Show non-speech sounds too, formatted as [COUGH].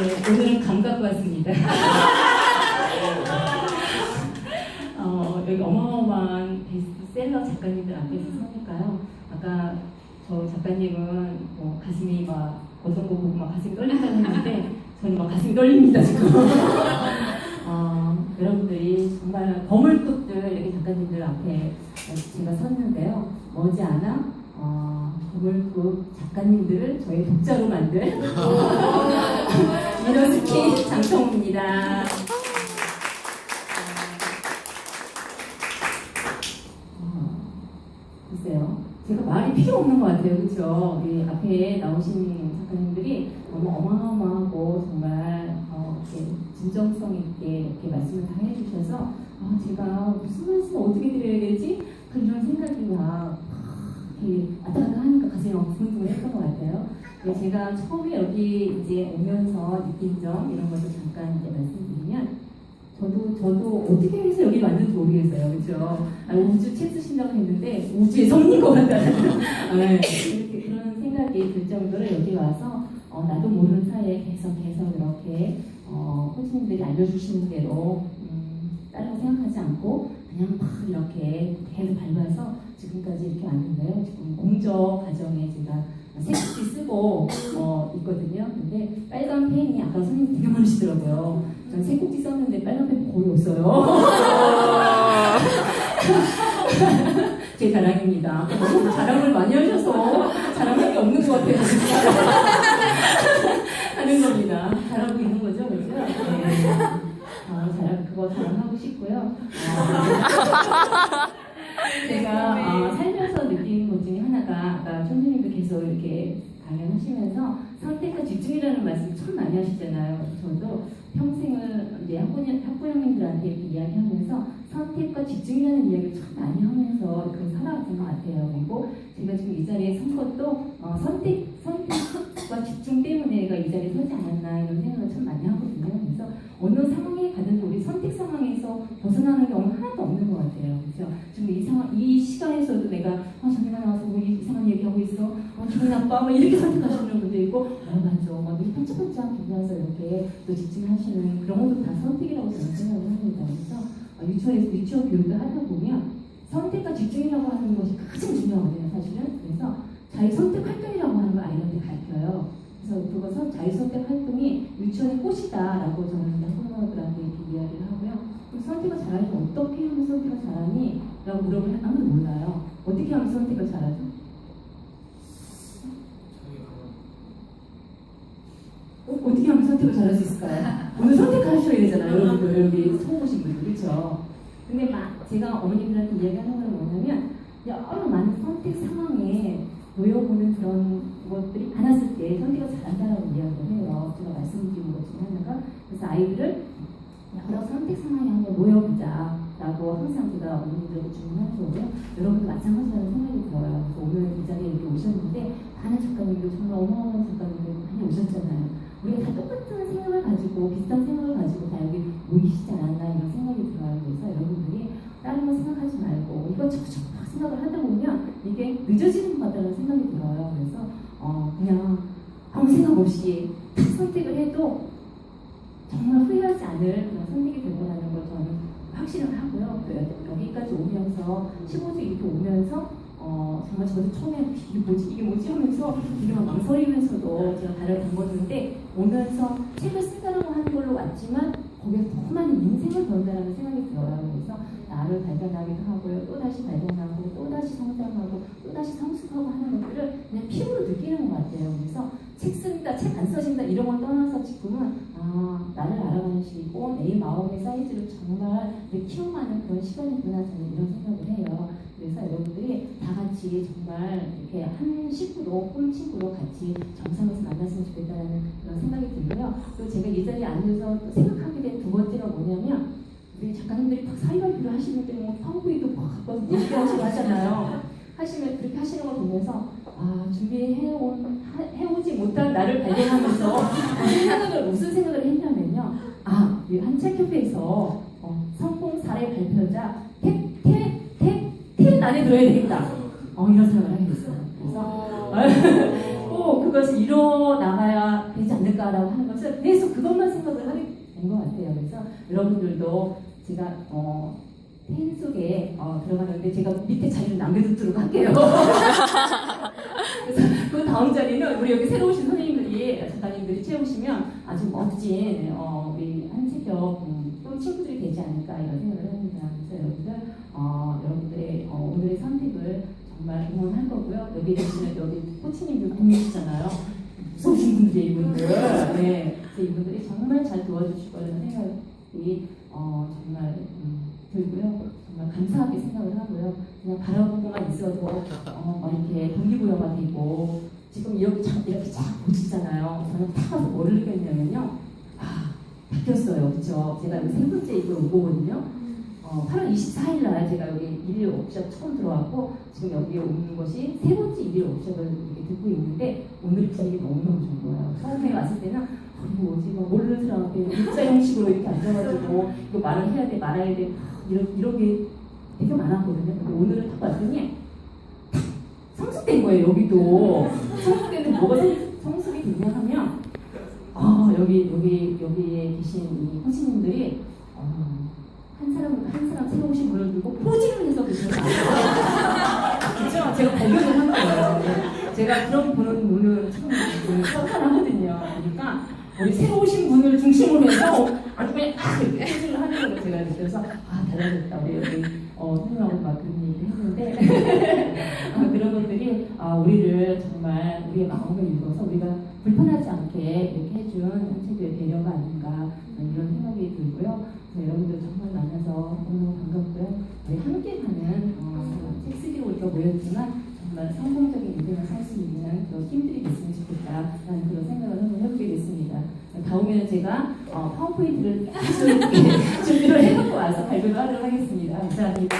네, 오늘은 감 갖고 왔습니다. [LAUGHS] 어, 여기 어마어마한 베스트셀러 작가님들 앞에서 서니까요. 아까 저 작가님은 뭐 가슴이 막 어떤 거 보고 막 가슴이 떨린다고 했는데 저는 막 가슴이 떨립니다 지금. [LAUGHS] 어, 여러분들이 정말 거물급들 이렇게 작가님들 앞에 제가 섰는데요. 머지않아 어, 거물급 작가님들을 저의 독자로 만든 [LAUGHS] 미노스키 장성우입니다. 어, 글쎄요. 제가 말이 필요 없는 것 같아요. 그렇죠? 이 앞에 나오신 작가님들이 너무 어마어마하고 정말 어, 이렇게 진정성 있게 이렇게 말씀을 다 해주셔서 아, 제가 무슨 말씀을 어떻게 드려야 되지? 그런 생각이 막 이렇게 왔다 갔다 하니까 가슴이 막 두근두근했던 것 같아요. 네, 제가 처음에 여기 이제 오면서 느낀 점 이런 것도 잠깐 이제 말씀드리면 저도 저도 어떻게 해서 여기 왔는지 모르겠어요, 그렇죠? 아, 우주 책 쓰신다고 했는데 우주에 섬인 것 같다는 [LAUGHS] 아, 네. 그런 생각이 들 정도로 여기 와서 어, 나도 모르는 사이에 계속 계속 이렇게 어, 코치님들이 알려주시는 대로 음, 거 생각하지 않고 그냥 막 이렇게 계속 밟아서 지금까지 이렇게 왔는데요. 지금 공적 과정에 제가 색지 쓰고 어, 있거든요. 근데 빨간 펜이 아까 선생님 되게 많으시더라고요. 전 색꼭지 썼는데 빨간 펜 거의 없어요. [LAUGHS] 제 자랑입니다. 너무 자랑을 많이 하셔서 자랑할 게 없는 것 같아요. [LAUGHS] 하는 겁니다. 잘하고 있는 거죠, 그죠? 네. 어, 자랑, 그거 자랑하고 싶고요. 어, [LAUGHS] 제가 어, 살면서 느낀 것 중에 하나가 아까 계속 이렇게 강연하시면서 선택과 집중이라는 말씀 참 많이 하시잖아요. 저도 평생을 이제 학부형, 학부형님들한테 이야기하면서 선택과 집중이라는 이야기를 참 많이 하면서 그 살아왔던 것 같아요. 그리고 제가 지금 이 자리에 선 것도 어, 선택, 선택과 집중 때문에 이 자리에 서지 않았나 이런 생각을 참 많이 하거든요. 그래서 어느 상황에 가든 우리 선택 상황에서 벗어나는 경우는 하나도 없는 것 같아요. 그렇죠? 지금 이 상황, 이 시간에서도 내가 어, 잠깐 나와서 뭐 이상한 얘기하고 있어. 어, 기분 나빠. 뭐 이렇게 선택하시는 분도 있고, 어, 맞아. 뭐 이렇게 반짝반짝 빛나서 이렇게 또 집중하시는 그런 것도 다 선택이라고 저는 생각을 합니다. 그래서 어, 유치원에서 유치원 교육을 하다 보면 선택과 집중이라고 하는 것이 가장 중요하거든요, 사실은. 그래서 자기 선택 활동이라고 하는 걸 아이한테 가르쳐요. 그래서 그것은 자기 선택 활동이 유치원의 꽃이다라고 저는 학부모들한테 이렇게 이야기를 하고요. 그럼 선택을 잘하려면 어떻게 하면 선택을 잘하니? 라고 물어보면 아무도 몰라요. 어떻게 하면 선택을 잘하죠? 어, 어떻게 잘할 수 있을까요? 오늘 선택하셔야 되잖아요, 여러분들. 여기 처음 오신 분들, 그렇죠? 근데 막 제가 어머님들한테 이야기하는 건 뭐냐면 여러 많은 선택 상황에 놓여보는 그런 것들이 많았을 때 선택을 잘한다라고 이야기를 해요. 제가 말씀드린 것 중에 하나가 그래서 아이들을 여러 선택 상황에 한번 모여보자 라고 항상 제가 어머님들에게 주문하고요. 여러분도 마찬가지라는 생각이 들어요. 그래서 오늘 이 자리에 이렇게 오셨는데 많은 작가님들 정말 어마어마한 작가님들 많이 오셨잖아요. 우리가 다 똑같은 생각을 가지고 비슷한 생각을 가지고 다 여기 모이시지 않았나 이런 생각이 들어요. 그래서 여러분들이 다른 거 생각하지 말고 이것저것 막 생각을 하다 보면 이게 늦어지는 것 같다는 생각이 들어요. 그래서 어 그냥 아무 생각 없이 딱 선택을 해도 정말 후회하지 않을 그런 선택이 될 거라는 걸 저는 확신을 하고요. 그 여기까지 오면서 15주 이렇게 오면서 어, 정말 저도 처음에 이게 뭐지 이게 뭐지 하면서 되게 막 망설이면서도 제가 발을 담궜는데 오면서 책을 쓴다라고 하는 걸로 왔지만 거기서 더 많은 인생을 배운다는 생각이 들어요. 그래서 나를 발견하기도 하고요. 또 다시 발견하고 또 다시 성장하고 또 다시 성숙하고 하는 것들을 그냥 피부로 느끼는 것 같아요. 그래서 책 쓴다, 책 안 써진다 이런 걸 떠나서 지금은 아 나를 알아가는 시기고 내 마음의 사이즈를 정말 키워가는 그런 시간이구나 저는 이런 생각을 해요. 그래서 여러분들이 다 같이 정말 이렇게 한 식구로 홈친구로 같이 정상에서 만났으면 좋겠다는 그런 생각이 들고요. 또 제가 이 자리에 앉아서 또 생각하게 된 두 번째가 뭐냐면 우리 작가님들이 막 사이발표를 하시는데 뭐 파워포인트 막 갖고 얘기 하시고 하잖아요. 하시면 그렇게 하시는 걸 보면서 아 준비해온 하- 해오지 못한 나를 발견하면서 무슨 생각을 무슨 생각을 했냐면요. 아, 이 한책 협회에서 어, 들어야 되겠다. 어 이런 생각을 하게 됐어요. 그래서 [LAUGHS] 꼭 그것을 이뤄 나가야 되지 않을까. 않을까라고 하는 것을 계속 그것만 생각을 하게 된 것 같아요. 그래서 여러분들도 제가 어, 펜 속에 어, 들어가는데 제가 밑에 자리를 남겨두도록 할게요. 그래서 그 다음 자리는 우리 여기 새로 오신 선생님들이 작가님들이 채우시면 아주 멋진 어, 우리 한채경 음, 또 친구들이 되지 않을까 이런 생각을 합니다. 그래서 여러분들 어, 여러분들의 어, 오늘의 선택을 정말 응원할 거고요. 여기 계시는 여기 코치님들 분이시잖아요. 무서우신 분들이 이분들. 네. 이분들이 정말 잘 도와주실 거라는 생각이 어, 정말 음, 들고요. 정말 감사하게 생각을 하고요. 그냥 바라보고만 있어도 어, 막 이렇게 동기부여가 되고 지금 이렇게 자, 이렇게 쫙 보시잖아요. 저는 딱 가서 뭘 느꼈냐면요. 아, 바뀌었어요. 그쵸? 제가 세 번째 이걸 온 거거든요. 어, 8월 24일 날 제가 여기 일일 옵션 처음 들어왔고 지금 여기 오는 것이 세 번째 일일 옵션을 이렇게 듣고 있는데 오늘 분위기 너무너무 좋은 거예요. 처음에 왔을 때는 어, 이거 뭐지? 뭐 모르는 사람한테 일자 형식으로 이렇게 앉아가지고 이거 말을 해야 돼 말아야 돼 이런, 이런 게 되게 많았거든요. 오늘은 딱 봤더니 탁 성숙된 거예요 여기도 성숙되는데 뭐가 성- 성숙이 됐냐 하면 아 여기 여기 여기에 계신 이 코치님들이 어, 한 사람 한 사람 새로 오신 분을 들고 포징을 해서 계시는. 그렇죠? 제가 발견을 한 거예요. 네. 제가 그런 보는 눈은 참 선탄하거든요. 그러니까 우리 새로 오신 분을 중심으로 해서 아주 그냥 딱 이렇게 포징을 하는 걸 제가 느껴서 아 달라졌다 우리 여기 어, 선생님하고 막 그런 얘기를 했는데 어, [LAUGHS] 그런 것들이 아, 우리를 정말 우리의 마음을 읽어서 우리가 불편하지 않게 이렇게 해준 한체교의 배려가 아닌가 이런 들고요. 그래서 여러분들 정말 만나서 너무 반갑고요. 우리 함께 가는 어, 책 쓰기로 우리가 모였지만 정말 성공적인 인생을 살 수 있는 그런 힘들이 됐으면 좋겠다라는 그런 생각을 한번 해보게 됐습니다. 다음에는 제가 어, 파워포인트를 이렇게 [LAUGHS] 준비를 해갖고 와서 발표를 하도록 하겠습니다. 감사합니다.